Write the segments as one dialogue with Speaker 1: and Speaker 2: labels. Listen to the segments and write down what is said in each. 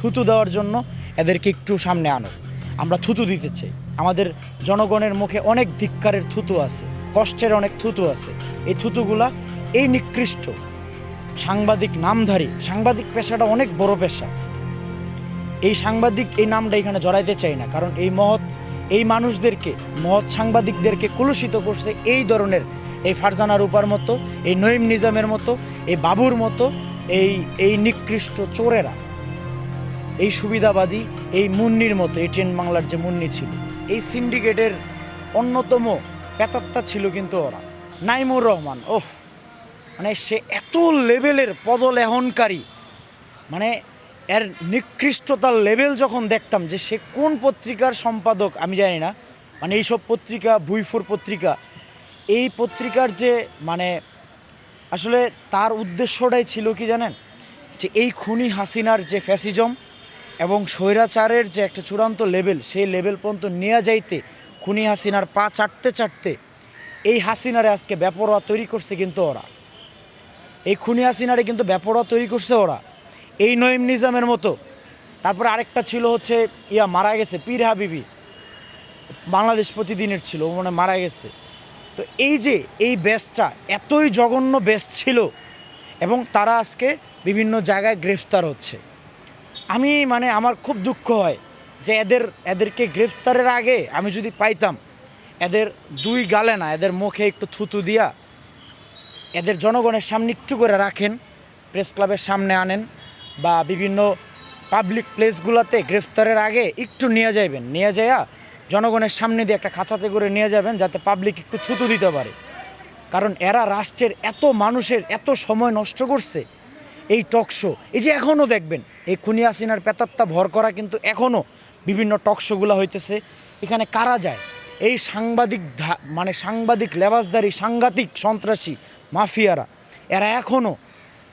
Speaker 1: থুতু দেওয়ার জন্য এদেরকে একটু সামনে আনো। আমরা থুতু দিতে চাই। আমাদের জনগণের মুখে অনেক ধিক্কারের থুতু আছে, কষ্টের অনেক থুতু আছে। এই থুতুগুলা এই নিকৃষ্ট সাংবাদিক নামধারী, সাংবাদিক পেশাটা অনেক বড় পেশা। এই সাংবাদিক এই নামটা এখানে জড়াইতে চাই না, কারণ এই মহৎ, এই মানুষদেরকে, মহৎ সাংবাদিকদেরকে কলুষিত করছে এই ধরনের এই ফারজানা রূপার মতো, এই নঈম নিজামের মতো, এই বাবুর মতো, এই এই নিকৃষ্ট চোরেরা। এই সুবিধাবাদী এই মুন্নির মতো, এই ট্রেন বাংলার যে মুন্নি ছিল, এই সিন্ডিকেটের অন্যতম পেতাত্তা ছিল কিন্তু ওরা, নাইমুর রহমান। ওহ মানে সে এত লেভেলের পদলেহনকারী মানে এর নিকৃষ্টতার লেভেল যখন দেখতাম যে সে কোন পত্রিকার সম্পাদক, আমি জানি না মানে এইসব পত্রিকা বুইফোর পত্রিকা, এই পত্রিকার যে মানে আসলে তার উদ্দেশ্যটাই ছিল কি জানেন? যে এই খুনি হাসিনার যে ফ্যাসিজম এবং স্বৈরাচারের যে একটা চূড়ান্ত লেভেল, সেই লেভেল পর্যন্ত নেওয়া যাইতে খুনি হাসিনার পা চাটতে চাটতে এই হাসিনারে আজকে ব্যাপরোয়া তৈরি করছে কিন্তু ওরা। এই খুনি হাসিনারে কিন্তু ব্যাপরোয়া তৈরি করছে ওরা। এই নঈম নিজামের মতো। তারপরে আরেকটা ছিল হচ্ছে, ইয়া মারা গেছে, পীর হাবিবি। বাংলাদেশ প্রতিদিনের ছিল মানে মারা গেছে। তো এই যে এই ব্যাসটা এতই জঘন্য ব্যাচ ছিল এবং তারা আজকে বিভিন্ন জায়গায় গ্রেফতার হচ্ছে। আমি মানে আমার খুব দুঃখ হয় যে এদের, এদেরকে গ্রেফতারের আগে আমি যদি পাইতাম, এদের দুই গালে না, এদের মুখে একটু থুতু দিয়া এদের জনগণের সামনে একটু করে রাখেন, প্রেস ক্লাবের সামনে আনেন বা বিভিন্ন পাবলিক প্লেসগুলোতে গ্রেফতারের আগে একটু নিয়ে যাইবেন। নিয়ে যাইয়া জনগণের সামনে দিয়ে একটা খাঁচাতে করে নিয়ে যাবেন যাতে পাবলিক একটু থুতু দিতে পারে। কারণ এরা রাষ্ট্রের এত মানুষের এত সময় নষ্ট করছে এই টকশো এই যে এখনও দেখবেন, এই খুনি হাসিনার পেতাত্তা ভর করা কিন্তু এখনও বিভিন্ন টকশোগুলো হইতেছে। এখানে কারা যায়? এই সাংবাদিক মানে সাংবাদিক লেবাসদারি, সাংঘাতিক সন্ত্রাসী, মাফিয়ারা, এরা এখনও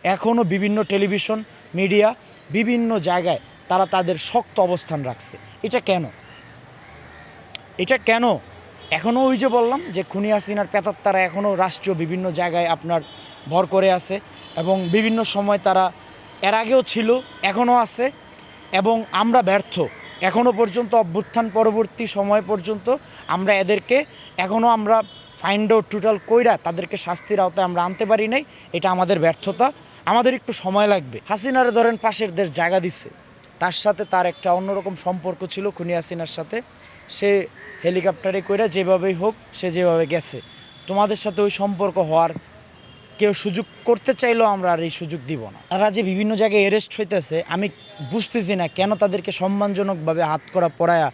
Speaker 1: এখনও বিভিন্ন টেলিভিশন, মিডিয়া, বিভিন্ন জায়গায় তারা তাদের শক্ত অবস্থান রাখছে। এটা কেন? এটা কেন এখনও ওই যে বললাম যে খুনি হাসিনার পেতাত্তারা এখনও রাষ্ট্রীয় বিভিন্ন জায়গায় আপনার ভর করে আছে এবং বিভিন্ন সময় তারা এর আগেও ছিল, এখনও আছে এবং আমরা ব্যর্থ। এখনও পর্যন্ত অভ্যুত্থান পরবর্তী সময় পর্যন্ত আমরা এদেরকে এখনও আমরা ফাইন্ড আউট টোটাল কইরা তাদেরকে শাস্তির আওতায় আমরা আনতে পারি নাই, এটা আমাদের ব্যর্থতা। আমাদের একটু সময় লাগবে। হাসিনারে ধরেন পাশের দেশ জায়গা দিচ্ছে তার সাথে তার একটা অন্যরকম সম্পর্ক ছিল খুনি হাসিনার সাথে। সে হেলিকপ্টারে কইরা যেভাবেই হোক, সে যেভাবে গেছে। তোমাদের সাথে ওই সম্পর্ক হওয়ার কেউ সুযোগ করতে চাইলেও আমরা আর এই সুযোগ দিব না। তারা যে বিভিন্ন জায়গায় অ্যারেস্ট হইতেছে, আমি বুঝতেছি না কেন তাদেরকে সম্মানজনকভাবে হাত করা পড়ায়া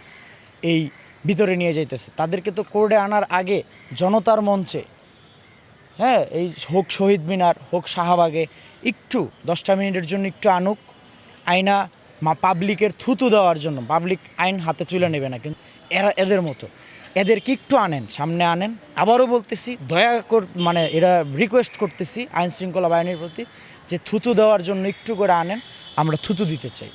Speaker 1: এই ভিতরে নিয়ে যাইতেছে। তাদেরকে তো কোর্টে আনার আগে জনতার মঞ্চে হ্যাঁ এই হোক শহীদ মিনার, হোক শাহবাগে, একটু, দশটা মিনিটের জন্য একটু আনুক। আইনা মা পাবলিকের থুতু দেওয়ার জন্য, পাবলিক আইন হাতে তুলে নেবে না কিন্তু এরা এদের মতো। এদেরকে একটু আনেন, সামনে আনেন। আবারও বলতেছি, দয়া কর মানে এরা রিকোয়েস্ট করতেছি আইন শৃঙ্খলা বাহিনীর প্রতি যে থুতু দেওয়ার জন্য একটু করে আনেন, আমরা থুতু দিতে চাই।